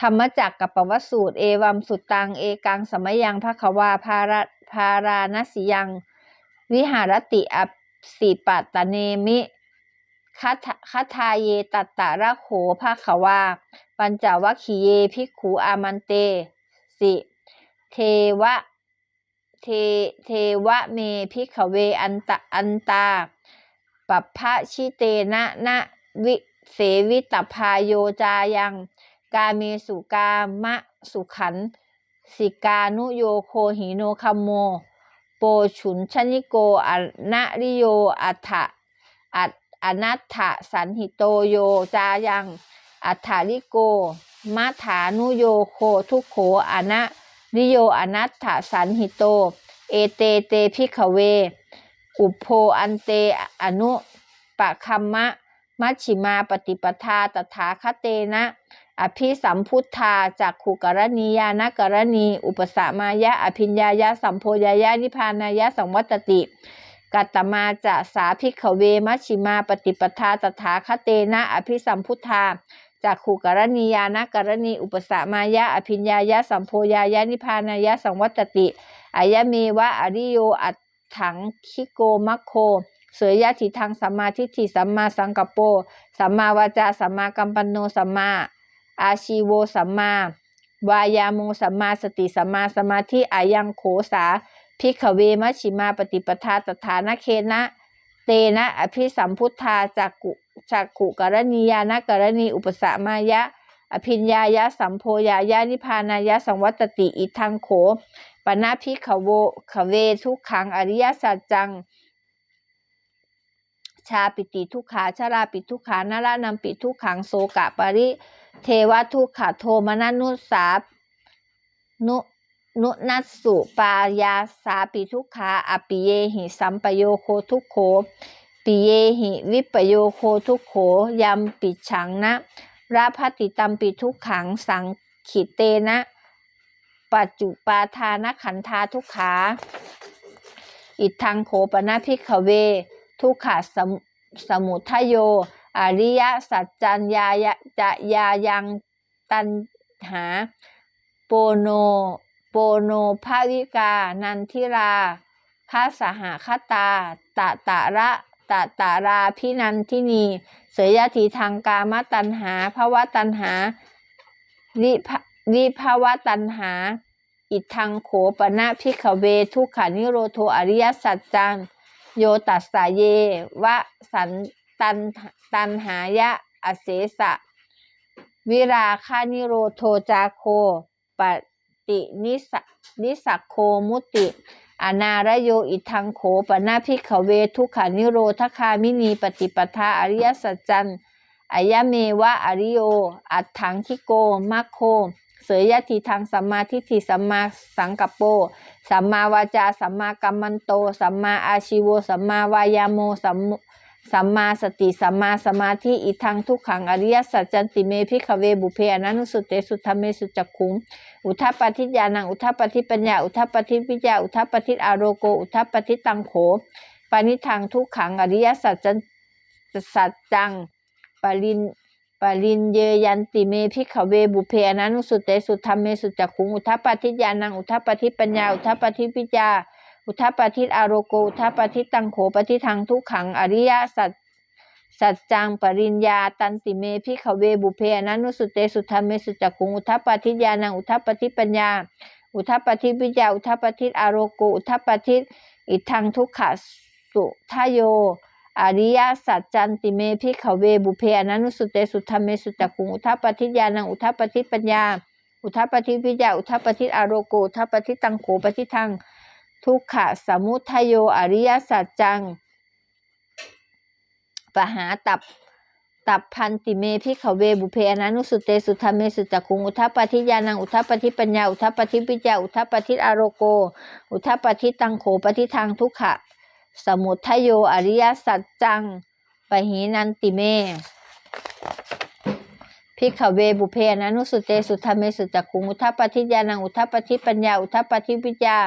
ธรรมจักรกับปวสูตร เอวัมสุตตัง เอกังสมยังภควาภาระภาราณสิยัง วิหารติอสิปัตเนมิคัทคทาเยตัตตะระโขภาควา ปัญจวัคคีเยภิกขุอามันเต สิ เทวะ เท เทวะเมภิกขเวอันตะอันตาปัพพะชิเตนะนะวิเสวิตพาโยจายัง กาเมสุกามะสุขัน สิกานุโยโคหิโนคัมโม โปฉุนชนิโกอนะริโยอัฏฐะอัตอนัตถะสันหิโตโยจายังอัฏฐาริโกมัฐานุโยโคทุกโขอนะริโยอนัตถะสันหิโต เอเตเตพิขเว อุปโพอันเตอนุปะคัมมะมัชชิมาปฏิปทาตถาคเตนะ อภิสัมพุทธาจากขุกรณียานกรณี อุปสมายะ อภิญญายะ สัมโพยายะ นิพพานายะ สังวัตติกัตตมาจะสาภิกขเวมัชิมาปฏิปทาตถาคเตนะ อภิสัมพุทธาจากขุกรณียานกรณี อุปสมายะ อภิญญายะ สัมโพยายะ นิพพานายะ สังวัตติอายเมวะ อริโย อัตถังคิโกมัคโคเสยยะทิทางสัมมาทิฏฐิสัมมาสังกปโปสัมมาวาจาสัมมากัมปันโนสัมมา อาชีโวสัมมาวายาโมสัมมาสติสัมมาสมาธิอายังโขสาพิกขเวมัชิมาปฏิปทาตถานะเคนะ เตนะอภิสัมพุทธาจากกุจากขุกรณียานกรณีอุปสมายะ อภิญญายะสัมโพยายะนิพานายะสังวัตติอิทังโขปนาภิกขโวขเวทุกขังอริยสัจจัง ชาปิติทุกขาชาราปิทุกขานารานัมปิทุกขังโสกะปริ เทวทุกขโทมนันุสานุนุนัสสุปายาสาปิทุกขาอปิเยหิสัมปโยโคทุกโขปิเยหิวิปโยโคทุกโขยัมปิฉังนะราพติตัมปิทุกขังสังขิเตนะปัจจุปาทานขันธาทุกขา อิทังโขปนาภิกเว ทุกขะสมสมุทโย อริยสัจจัญญายจะยายังตันหา โปโน โปโนภาวิกา นันทิราคาสหคตาตะตะระตะตะราพินันทินีเสยยะทีทางกามตันหาภวตันหาวิภวิภาวตันหา อิทังโขปนะพิขเวทุกขานิโรโทอริยสัจจัง โยตัสสะเยวะสัน ตันตันหายะอเสสะ วิราคานิโรโทจาโคปฏินิสนิสักโคมุติอนารโยอิทังโขปนาภิขเวทุกขานิโรธคามินีปฏิปทาอริยสัจจันอายะเมวะอริโย อัตถังคิโกมัคโค เสยยะทีทางสัมมาทิฏฐิสัมมาสังกัปโป สัมมาวาจา สัมมากัมมันโต สัมมาอาชิโว สัมมาวายาโม สัม สัมมาสติสัมมาสมาธิอิทังทุกขังอริยสัจจันติเมพิขเวบุเพอนันุสุเตสุธรรมเมสุจักขุงอุทัปปทิญาณังอุทัปปทิปัญญาอุทัปปทิวิญญาอุทัปปทิอารโกอุทัปปทิตังโขปานิทังทุกขังอริยสัจจันสัจจังปรินปรินเยยันติเมพิขเวบุเพอนันุสุเตสุธรรมเมสุจักขุงอุทัปปทิญาณังอุทัปปทิปัญญาอุทัปปทิวิญญา อุทัปปทิอารโกอุทปปทิตังโขปทิทังทุกขังอริยสัจสัจจังปริญญาตันติเมพิขเวบุเพอนันุสุเตสุธรรมเมสุจักขุงอุทัปปทิญาณังอุทัปปทิปัญญา อุทัปปทิวิญญาอุทัปปทิอารโกอุทัปปทิอิทังทุกขสุทโยอริยสัจจันติเมพิขเวบุเพอนันุสุเตสุธรรมเมสุจักขุงอุทัปปทิญาณังอุทปทิปัญญา อุทัปทิวิญญาอุทัปปทิอารโกอุทปทิตังโขปทิทัง ทุกขะสมุทโยอริยสัจจัง ปหาตับตับพันติเมพิขเวบุเพอนันุสุเตสุธรรมเมสุจักขุงอุทัปปทิญาณังอุทัปปทิปัญญาอุทัปปทิวิจาอุทัปปทิอารโก อุทัปปทิตังโขปทิทางทุกขะ สมุทโยอริยสัจจังปหีนันติเมพิขเวบุเพอนันุสุเตสุธรรมเมสุจักขุงอุทัปปทิญาณังอุทัปปทิปัญญาอุทัปปทิวิจา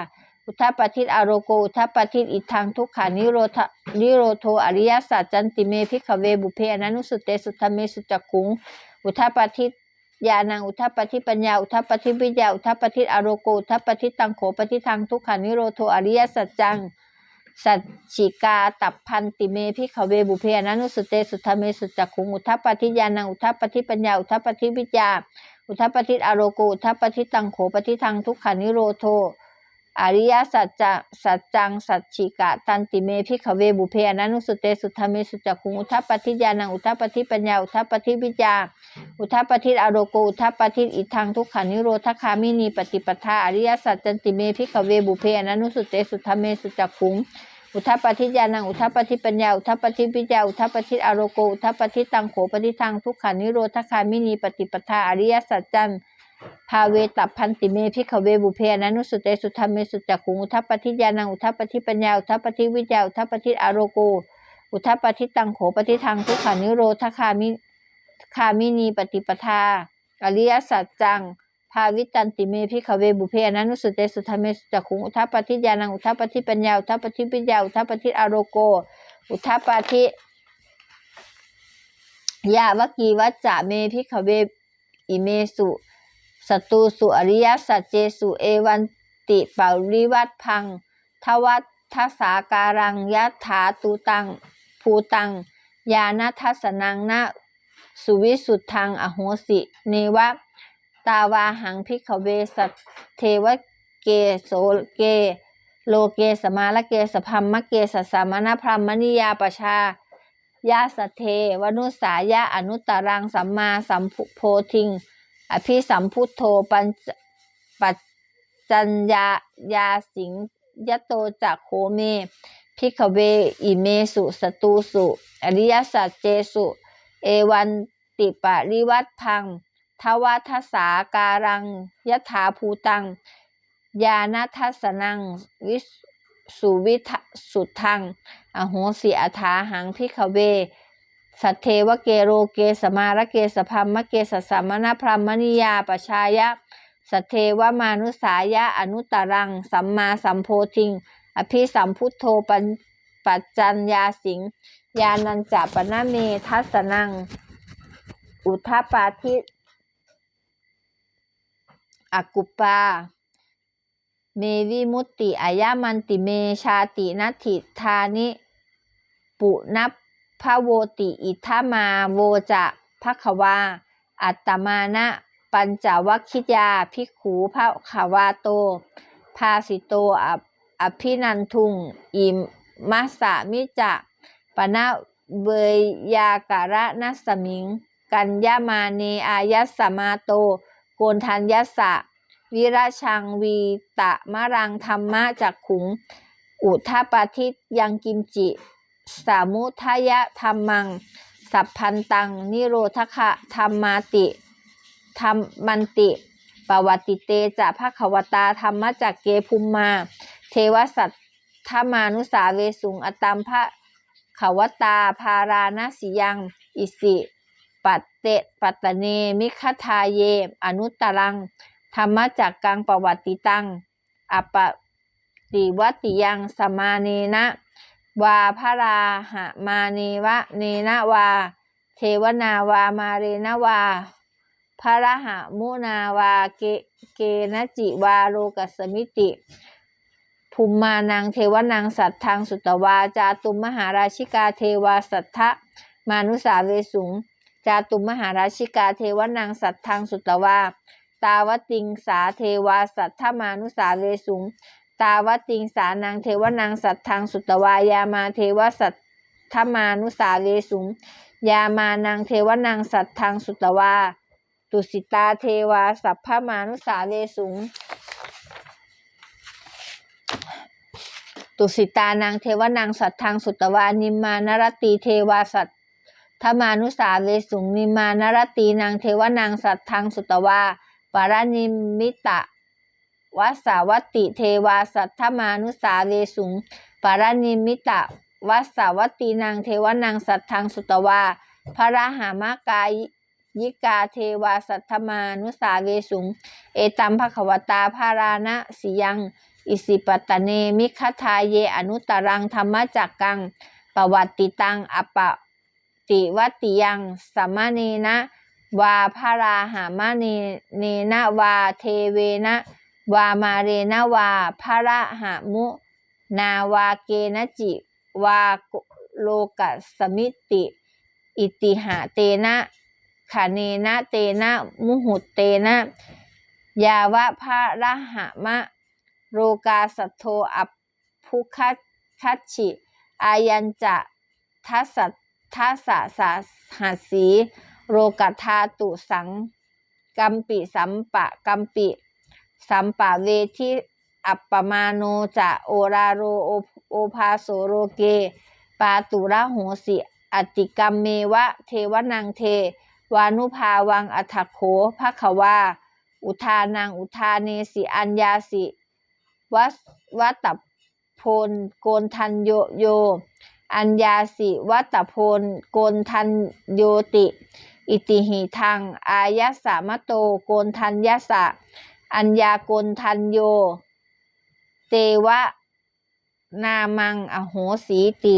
อุทัปปทิอารโกอุทัปปทิอิทังทุกขานิโรธนิโรโทอริยสัจจันติเมพิขเวบุเพอนันุสุเตสุธรรมเมสุจักขุง อุทัปปทิญาณังอุทัปปทิปัญญาอุทัปปทิวิญญาอุทัปปทิอโรโกอุทัปปทิตังโขปทิทังทุกขานิโรโทอริยสัจจังสัจฉิกาตับพันติเมพิขเวบุเพอนันุสเตสุทธเมสุจักขุงอุทัปปทิญาณังอุทัปปทิปัญญาอุทัปปทิวิญญาอุทัปปทิอโรโกอุทัปปทิตังโขปทิทังทุกขานิโรโท อริยสัจจะสัจจัง สัจฉิกะ ตันติเมพิขเวบุเพอนันุสุเตสุทธเมสุจักขุงอุทัปปทิญาณังอุทัปปทิปัญญาอุทัปปทิวิญญาอุทัปปทิอโรโกอุทัปปทิอิทังทุกขานิโรธคามินีปฏิปทาอริยสัจจันติเมพิขเวบุเพอนันุสุเตสุทธเมสุจักขุงอุทัปปทิญาณังอุทัปปทิปัญญาอุทัปปทิวิญญาอุทัปปทิอโรโกอุทัปปทิตังโขปทิทังทุกขานิโรธคามินีปฏิปทาอริยสัจจัน ภาเวตับพันติเมพิขเวบุเพอนันุสุเตสุทธเมสุจักขุงอุทัปปทิญาณังอุทัปปทิปัญญาอุทัปปทิวิญญาอุทัปปทิอโรโก อุทัปปทิตังโขปทิทังทุกขานิโรธคามิคามินีปฏิปทา อริยสัจจัง ภาวิตันติเมพิขเวบุเพอนันุสุเตสุทธเมสุจักขุงอุทัปปทิญาณังอุทัปปทิปัญญาอุทัปปทิปิญญาอุทัปปทิอโรโก อุทัปปทิยาวกีวัจจะเมพิขเวอิเมสุ สตูสุอริยสัจเจสุเอวันติปาริวัตพัง ทวัตทัสาการังยัตถาตูตัง ภูตัง ยานัทัสนังนะสุวิสุทธังอโหสิ เนวะ ตาวาหังพิกขเวสัตเทวเกโสเก โลเกสมาละเกสพัมมะเกสสามณพรมนิยาปชายาสเทวนุสายะอนุตตรังสัมมาสัมโพธิง อภิสัมพุทโธปัญปัจจัญญายาสิงยโตจักโคเมพิกเวอิเมสุสตูสุอริยสัจเจสุ เอวันติปะริวัตพังทวัทสาการังยถาภูตัง ยานัทัสนังวิสุวิทสุทัง อโหสิอาถาหังพิกเว สัทเทวเกโรเกสมาระเกสพัมมะเกสสามณพรหมนิยาปชายะ สัทเทวมานุสายะอนุตตรัง สัมมาสัมโพธิง อภิสัมพุทโธปัญปัจจัญญาสิง ยานันจปนเมทัสนัง อุทปาทิอกุปา เมวิมุตติอายามันติเมชาตินัตถิธานิ ปุนั พพะโวติอิทามาโวจะภควา อัตตมานะ ปัญจวัคคิยาภิกขูภขวาโต ภาสิโตอภินันทุง อิมัสสะมิจะปนะเวยยาการะนัสมิง กัญญามาเนอายัสมาโต โกนทัญยัสสะวิราชังวีตะมะรังธรรมะจักขุง อุทาปาทิตยังกิมจิ สามุทายธรรมัง สัพพันตัง นิโรธคะธรรมาติธรรมันติปวัติเตจะภควตาธรรมจักเกภุมมา เทวสัตถมานุสาเวสุงอตัมภะขวตาภาราณสิยัง อิสิปัตเตปัตเนมิคทาเย อนุตตรัง ธรรมจักกังปวัติตัง อปติวัติยังสมาเนนะ วาพระราหะมาเนวะเนนะวา เทวนาวามาเรนะวาพระรหะมุนาวาเกเกนจิวาโลกัสมิติภูมิมานังเทวนังสัตทังสุตวา จาตุมมหาราชิกาเทวาสัทธะมานุสาเวสุง จาตุมมหาราชิกาเทวนังสัตทังสุตวา ตาวติงสาเทวาสัทธมานุสาเวสุง ตาวติงสานังเทวนังสัตทังสุตวายามาเทวสัทธมานุสาเวสุงยามานังเทวนังสัตทังสุตวา ตุสิตาเทวาสัพพมานุสาเวสุงตุสิตานางเทวนางสัตทังสุตวานิมานรตีเทวาสัตธมานุสาเวสุงนิมานรตีนางเทวนางสัตทังสุตวาปารานิมิตะ วัสาวัติเทวาสัทธมานุสาเวสุงปารานิมิตะวัสาวัตตีนางเทวนางสัตทังสุตวาพระหามากายยิกาเทวาสัทธมานุสาเวสุง เอตัมภควตาภาราณสิยัง อิสิปตเนมิคทาเยอนุตรังธรรมจักกัง ปวัตติตังอปะติวัติยังสัมมาเนนะ วาพาราหามะเนเนนะวาเทเวนะ วามาเรนวาพระหามุ นาวาเกนจิ วาโลกัสมิติ อิติหาเตนะขเนนะเตนะมุหุตเตนะ ยาวะพระระหะมะ โรกาสัทโทอัปพุคัคัชชิอายัญจะทัสสะทัสสะสาหัสสี โรกทธาตุสังกัมปิสัมปะกัมปิ สัมปะเวทิอัปปมาโนจะโอราโรโอโอภาโสโรเก ปาตุระโหสิ อติกรรมเมวะ เทวนังเท วานุภาวังอัฏฐโขภะควา อุทานังอุทาเนสิอัญญาสิวัสวัตพลโกนทันโยโย อัญญาสิวัตตพลโกนทันโยติ อิติหิทัง อายสามะโตโกนทันยสะ อัญญากลทันโย เตวะ นามัง อโหสีติ